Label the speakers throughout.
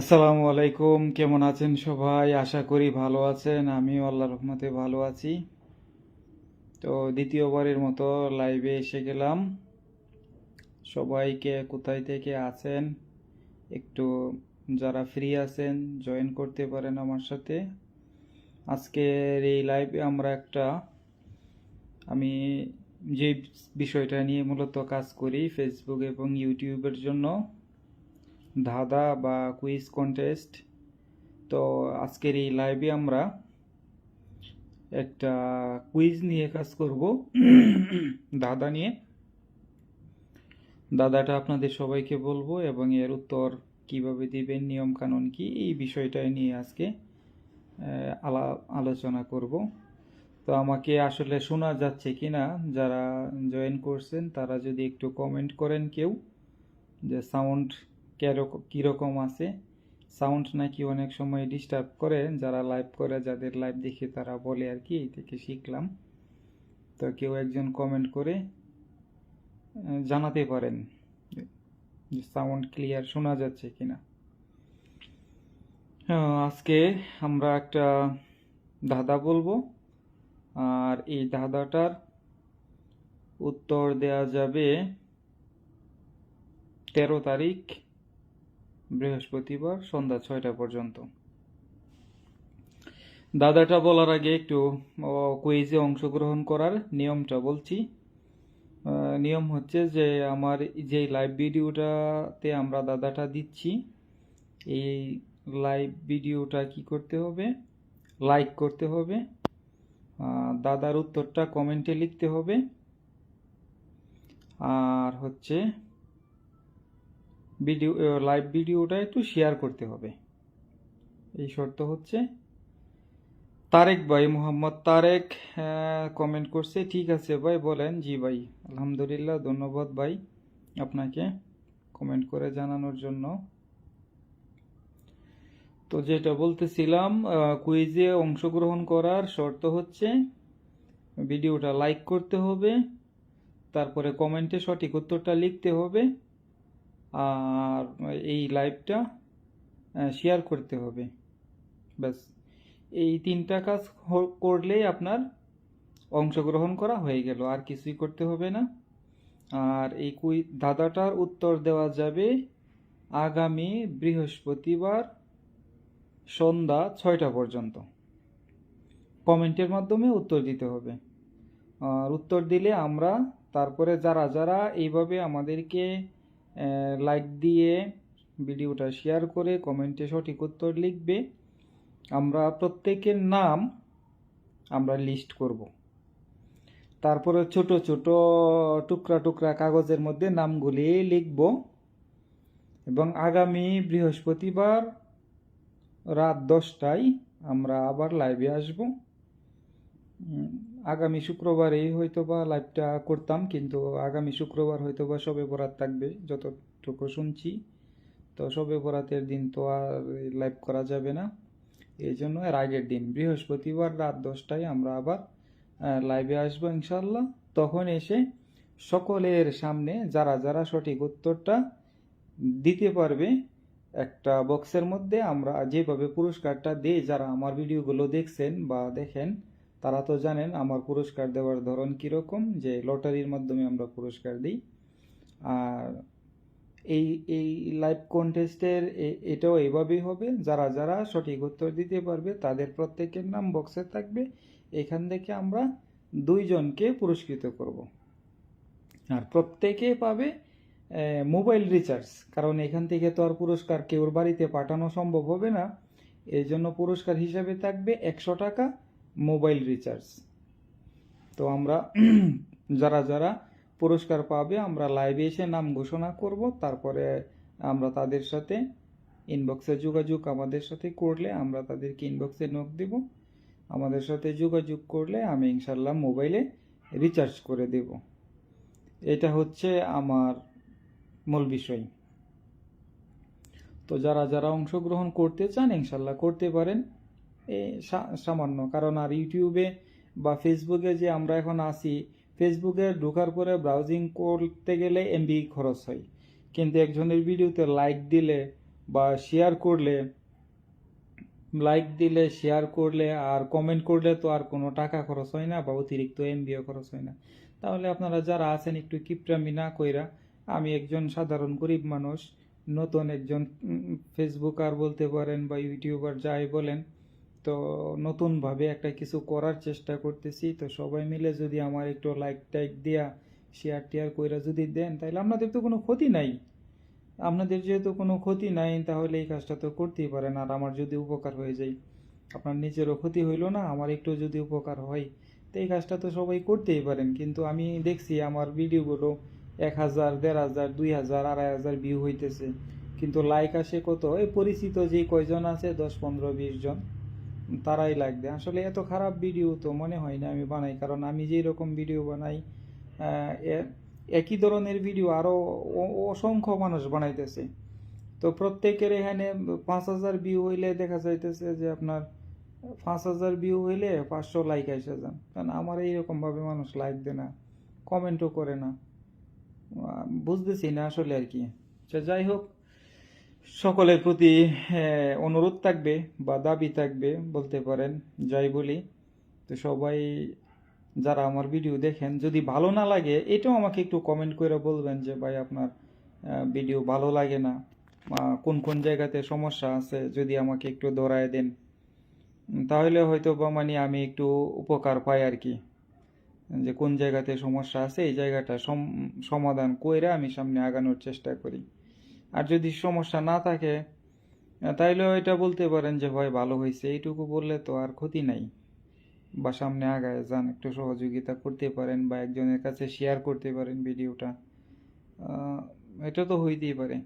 Speaker 1: আসসালামু আলাইকুম, কেমন আছেন সবাই? আশা করি ভালো আছেন। আমিও আল্লাহ রহমতে ভালো আছি। তো দ্বিতীয়বারের মতো লাইভে এসে গেলাম। সবাইকে কোথায় থেকে আছেন? একটু যারা ফ্রি আছেন জয়েন করতে পারেন আমার সাথে। আজকের এই লাইভে আমরা একটা, আমি যে বিষয়টা নিয়ে মূলত কাজ করি ফেসবুক এবং ইউটিউবের জন্য। ধাঁধা বা কুইজ কন্টেস্ট তো আজকের এই লাইভে আমরা একটা কুইজ নিয়ে কাজ করব। দাদা নিয়ে। দাদাটা আপনাদের সবাইকে বলব এবং এর উত্তর কীভাবে দিবেন নিয়ম কানুন কি, এই বিষয়টা নিয়ে আজকে আলা আলোচনা করব। তো আমাকে আসলে শোনা যাচ্ছে কি না, যারা জয়েন করছেন তারা যদি একটু কমেন্ট করেন কেউ, যে সাউন্ড কেরকম আছে? সাউন্ড নাকি অনেক সময় ডিস্টার্ব করে যারা লাইভ করে যাদের লাইভ দেখে তারা বলে আর কি এই থেকে শিখলাম। তো কেউ একজন কমেন্ট করে জানাতে পারেন যে সাউন্ড ক্লিয়ার শোনা যাচ্ছে কিনা। হ্যাঁ, আজকে আমরা একটা ধাঁধা বলব আর এই ধাঁধাটার উত্তর দেয়া যাবে তেরো তারিখ বৃহস্পতিবার সন্ধ্যা ছয়টা পর্যন্ত। দাদাটা বলার আগে একটু কুইজে অংশগ্রহণ করার নিয়মটা বলছি। নিয়ম হচ্ছে যে আমার যে লাইভ ভিডিওটাতে আমরা দাদাটা দিচ্ছি, এই লাইভ ভিডিওটা কি করতে হবে? লাইক করতে হবে। দাদার উত্তরটা কমেন্টে লিখতে হবে। আর হচ্ছে ভিডিও লাইভ ভিডিওটা একটু শেয়ার করতে হবে। এই শর্ত হচ্ছে, তারেক ভাই, মোহাম্মদ তারেক কমেন্ট করছে, ঠিক আছে ভাই, বলেন, জি ভাই, আলহামদুলিল্লাহ, ধন্যবাদ ভাই, আপনাকে কমেন্ট করে জানানোর জন্য। তো যেটা বলতেছিলাম কুইজে অংশগ্রহণ করার শর্ত হচ্ছে ভিডিওটা লাইক করতে হবে, তারপরে কমেন্টে সঠিক উত্তরটা লিখতে হবে আর এই লাইভটা শেয়ার করতে হবে। ব্যাস। এই তিনটা কাজ করলেই আপনার অংশগ্রহণ করা হয়ে গেল, আর কিছুই করতে হবে না। আর এই কুই দাদাটার উত্তর দেওয়া যাবে আগামী বৃহস্পতিবার সন্ধ্যা ছয়টা পর্যন্ত। কমেন্টের মাধ্যমে উত্তর দিতে হবে। আর উত্তর দিলে আমরা, তারপরে যারা যারা এইভাবে আমাদেরকে লাইক দিয়ে ভিডিওটা শেয়ার করে কমেন্টে সঠিক উত্তর লিখবে। আমরা প্রত্যেকের নাম আমরা লিস্ট করব। তারপরে ছোট ছোট টুকরা টুকরা কাগজের মধ্যে নামগুলি লিখব। এবং আগামী বৃহস্পতিবার রাত দশটায় আমরা আবার লাইভে আসব। আগামী শুক্রবারেই হয়তো বা লাইভটা করতাম, কিন্তু আগামী শুক্রবার হয়তো বা সবে বরাত থাকবে, যতটুকু শুনছি। তো সবে বরাতের দিন তো আর লাইভ করা যাবে না। এই জন্য এর আগের দিন, বৃহস্পতিবার রাত দশটায় আমরা আবার লাইভে আসব ইনশাল্লাহ তখন এসে সকলের সামনে যারা যারা সঠিক উত্তরটা দিতে পারবে, একটা বক্সের মধ্যে আমরা যেভাবে পুরস্কারটা দিই, যারা আমার ভিডিওগুলো দেখছেন বা দেখেন তারা তো জানেন আমার পুরস্কার দেওয়ার ধরন কীরকম, যে লটারির মাধ্যমে আমরা পুরস্কার দিই। আর এই এই লাইভ কন্টেস্টের এটাও এভাবেই হবে, যারা যারা সঠিক উত্তর দিতে পারবে তাদের প্রত্যেকের নাম বক্সে থাকবে। এখান থেকে আমরা দুইজনকে পুরস্কৃত করব। আর প্রত্যেকে পাবে মোবাইল রিচার্জ কারণ এখান থেকে তো আর পুরস্কার কেউর বাড়িতে পাঠানো সম্ভব হবে না। এই জন্য পুরস্কার হিসাবে থাকবে একশো টাকা মোবাইল রিচার্জ। তো আমরা যারা যারা পুরস্কার পাবে, আমরা লাইভে এসে নাম ঘোষণা করব, তারপরে আমরা তাদের সাথে ইনবক্সে যোগাযোগ আমাদের সাথে করলে আমরা তাদেরকে ইনবক্সে নক দেব। আমাদের সাথে যোগাযোগ করলে আমি ইনশাল্লাহ মোবাইলে রিচার্জ করে দেব। এটা হচ্ছে আমার মূল বিষয়। তো যারা যারা অংশগ্রহণ করতে চান ইনশাল্লাহ করতে পারেন। সামান্য। কারণ আর ইউটিউবে বা ফেসবুকে যে আমরা এখন আসি ফেসবুকে ঢোকার পরে ব্রাউজিং করতে গেলে এমবি খরচ হয়। কিন্তু একজনের ভিডিওতে লাইক দিলে বা শেয়ার করলে লাইক দিলে শেয়ার করলে আর কমেন্ট করলে তো আর কোনো টাকা খরচ হয় না বা অতিরিক্ত এমবিও খরচ হয় না। তাহলে আপনারা যারা আছেন একটু কিপটামি না কইরা, আমি একজন সাধারণ গরিব মানুষ, নতুন একজন ফেসবুকার বলতে পারেন বা ইউটিউবার যাই বলেন তো নতুনভাবে একটা কিছু করার চেষ্টা করতেছি। তো সবাই মিলে যদি আমার একটু লাইক টাইক দেয়া শেয়ার টেয়ার কইরা যদি দেন তাহলে আপনাদের তো কোনো ক্ষতি নাই। আপনাদের যেহেতু কোনো ক্ষতি নাই, তাহলে এই কাজটা তো করতেই পারেন। আর আমার যদি উপকার হয়ে যায়, আপনার নিজেরও ক্ষতি হইল না, আমার একটু যদি উপকার হয়, তো এই কাজটা তো সবাই করতেই পারেন। কিন্তু আমি দেখছি আমার ভিডিওগুলো এক হাজার, দেড় হাজার, দুই হাজার, আড়াই হাজার ভিউ হইতেছে। কিন্তু লাইক আসে কত? এই পরিচিত যে কয়জন আছে, দশ, পনেরো, বিশ জন। তারাই লাগবে। আসলে এত খারাপ ভিডিও তো মনে হয় না আমি বানাই, কারণ আমি যেই রকম ভিডিও বানাই একই ধরনের ভিডিও আরও অসংখ্য মানুষ বানাইতেছে। তো প্রত্যেকের এখানে পাঁচ হাজার ভিউ হইলে দেখা যাইতেছে যে আপনার পাঁচ হাজার ভিউ হইলে পাঁচশো লাইক এসে যান। কারণ আমার এইরকমভাবে মানুষ লাইক দেয় না কমেন্টও করে না। বুঝতেছি না আসলে আর কি। যাই হোক সকলের প্রতি অনুরোধ থাকবে বা দাবি থাকবে, বলতে পারেন, যাই বলি। তো সবাই যারা আমার ভিডিও দেখেন, যদি ভালো না লাগে, এটাও আমাকে একটু কমেন্ট করে বলবেন যে, ভাই, আপনার ভিডিও ভালো লাগে না বা কোন কোন জায়গাতে সমস্যা আছে, যদি আমাকে একটু ধরায় দেন। তাহলে হয়তো বা মানে আমি একটু উপকার পাই আর কি। যে কোন জায়গাতে সমস্যা আছে, এই জায়গাটা সম- সমাধান কইরা আমি সামনে আগানোর চেষ্টা করি। আর যদি সমস্যা না থাকে তাইলেও এটা বলতে পারেন যে, ভাই, ভালো হয়েছে এইটুকু বললে তো আর ক্ষতি নাই। বা সামনে আগায় যান, একটু সহযোগিতা করতে পারেন বা একজনের কাছে শেয়ার করতে পারেন ভিডিওটা। এটা তো হইতেই পারে।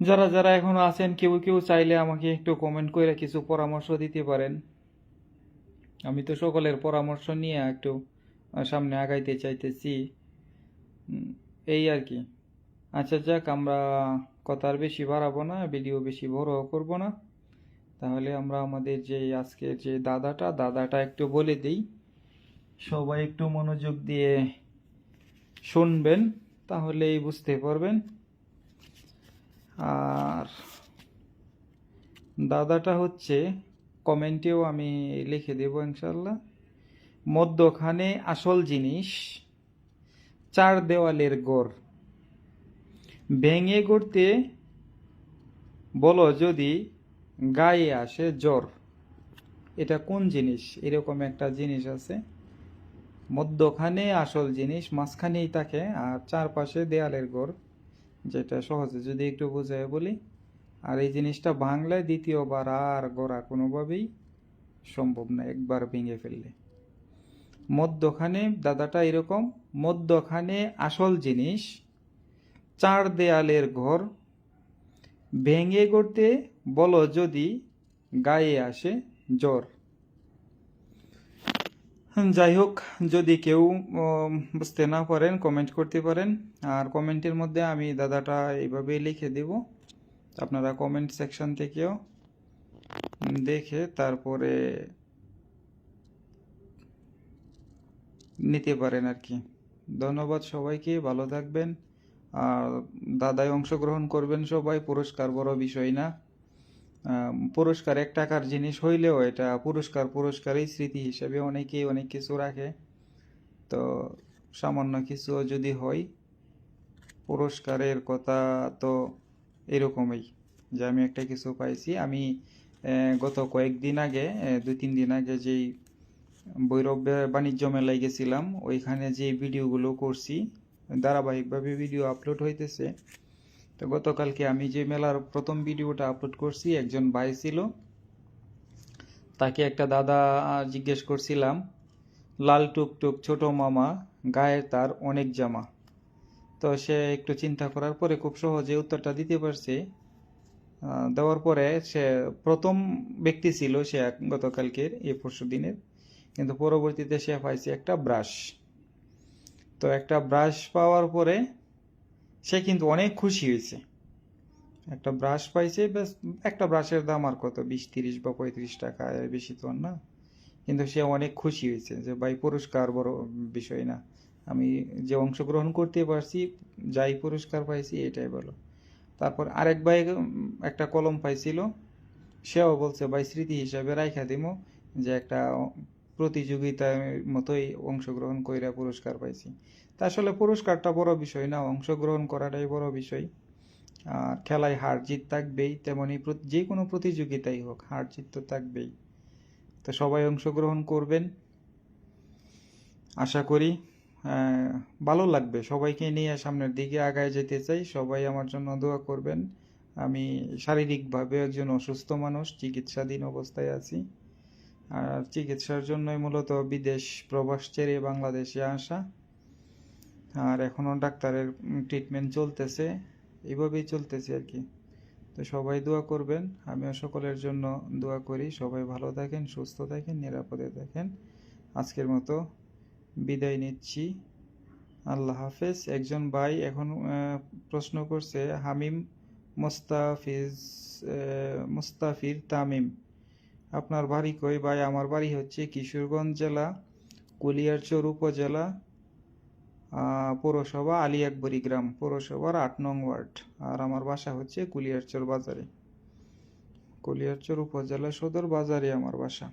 Speaker 1: যারা যারা এখনও আছেন, কেউ কেউ চাইলে আমাকে একটু কমেন্ট করে কিছু পরামর্শ দিতে পারেন। আমি তো সকলের পরামর্শ নিয়ে একটু সামনে আগাইতে চাইতেছি। এই আর কি। আচ্ছা যাক, আমরা কথা আর বেশি বাড়াবো না ভিডিও বেশি বড় করব না। তাহলে আমরা আমাদের যে আজকের যে দাদাটা দাদাটা একটু বলে দিই। সবাই একটু মনোযোগ দিয়ে শুনবেন, তাহলেই বুঝতে পারবেন। আর দাদাটা হচ্ছে, কমেন্টেও আমি লিখে দেব ইনশাল্লাহ মধ্যখানে আসল জিনিস, চার দেওয়ালের গড়। ভেঙে গড়তে বলো যদি গায়ে আসে জ্বর। এটা কোন জিনিস? এরকম একটা জিনিস আছে। মধ্যখানে আসল জিনিস, মাঝখানেই থাকে, আর চারপাশে দেয়ালের ঘর যেটা সহজে যদি একটু বোঝায় বলি। আর এই জিনিসটা বাংলায় দ্বিতীয়বার আর গড়া কোনোভাবেই সম্ভব না, একবার ভেঙে ফেললে। মধ্যখানে, দাদাটা এরকম, মধ্যখানে আসল জিনিস চার দেয়ালের ঘর ভেঙে করতে বলো যদি গায়ে আসে জ্বর। যাই হোক, যদি কেউ বুঝতে না পারেন কমেন্ট করতে পারেন। আর কমেন্টের মধ্যে আমি দাদাটা এইভাবেই লিখে দেব। আপনারা কমেন্ট সেকশন থেকেও দেখে তারপরে নিতে পারেন আর কি। ধন্যবাদ সবাইকে, ভালো থাকবেন। আর দাদায় অংশগ্রহণ করবেন সবাই, পুরস্কার বড় বিষয় না। পুরস্কার এক টাকার জিনিস হইলেও এটা পুরস্কার, পুরস্কারই স্মৃতি হিসেবে অনেকেই অনেক কিছু রাখে। তো সামান্য কিছু যদি হয়, পুরস্কারের কথা তো এরকমই যে আমি একটা কিছু পাইছি। আমি গত কয়েকদিন আগে দুই তিন দিন আগে যেই ভৈরব বাণিজ্য মেলায় গেছিলাম, ওইখানে যে ভিডিওগুলো করছি ধারাবাহিকভাবে ভিডিও আপলোড হইতেছে। তো গতকালকে আমি যে মেলার প্রথম ভিডিওটা আপলোড করছি, একজন ভাই ছিল। তাকে একটা দাদা জিজ্ঞেস করছিলাম, লাল টুকটুক ছোট মামা, গায়ে তার অনেক জামা। তো সে একটু চিন্তা করার পরে খুব সহজে উত্তরটা দিতে পারছে। দেওয়ার পরে সে প্রথম ব্যক্তি ছিল সে গতকালকের এ পরশু দিনের কিন্তু পরবর্তীতে সে পাইছে একটা ব্রাশ তো একটা ব্রাশ পাওয়ার পরে সে কিন্তু অনেক খুশি হয়েছে। একটা ব্রাশ পাইছে, বেশ, একটা ব্রাশের দাম আর কত? বিশ, তিরিশ বা পঁয়ত্রিশ টাকা, এর বেশি তো না। কিন্তু সে অনেক খুশি হয়েছে যে, ভাই, পুরস্কার বড় বিষয় না। আমি যে অংশগ্রহণ করতে পারছি, যাই পুরস্কার পাইছি, এটাই বলো। তারপর আরেক ভাই একটা কলম পাইছিল। সেও বলছে, ভাই, স্মৃতি হিসাবে রাইখা দিমো যে, একটা প্রতিযোগিতার মতোই অংশগ্রহণ কইরা পুরস্কার পাইছি। তা আসলে পুরস্কারটা বড় বিষয় না, অংশগ্রহণ করাটাই বড় বিষয়। আর খেলায় হার জিত থাকবেই, তেমনি যে কোনো প্রতিযোগিতাই হোক, হার জিত তো থাকবেই। তো সবাই অংশগ্রহণ করবেন। আশা করি ভালো লাগবে। সবাইকে নিয়ে সামনের দিকে আগায় যেতে চাই। সবাই আমার জন্য দোয়া করবেন। আমি শারীরিকভাবে একজন অসুস্থ মানুষ, চিকিৎসাধীন অবস্থায় আছি। আর চিকিৎসার জন্যই মূলত বিদেশ প্রবাস ছেড়ে বাংলাদেশে আসা। আর এখনও ডাক্তারের ট্রিটমেন্ট চলতেছে এইভাবেই চলতেছে আর কি। তো সবাই দোয়া করবেন, আমিও সকলের জন্য দোয়া করি। সবাই ভালো থাকেন, সুস্থ থাকেন, নিরাপদে থাকেন। আজকের মতো বিদায় নিচ্ছি। আল্লাহ হাফেজ। একজন ভাই এখন প্রশ্ন করছে, হামিম মোস্তাফিজ মুস্তাফির তামিম। আপনার বাড়ি কই? ভাই, আমার বাড়ি হচ্ছে কিশোরগঞ্জ জেলা, কুলিয়ারচর উপজেলা পৌরসভা আলী আকবরী গ্রাম, পৌরসভার আট নং ওয়ার্ড। আর আমার বাসা হচ্ছে কুলিয়ারচর বাজারে। কুলিয়ারচর উপজেলা সদর বাজারে আমার বাসা।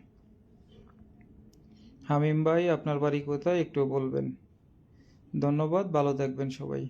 Speaker 1: হামিম ভাই, আপনার বাড়ি কোথায়? একটু বলবেন। ধন্যবাদ, ভালো থাকবেন সবাই।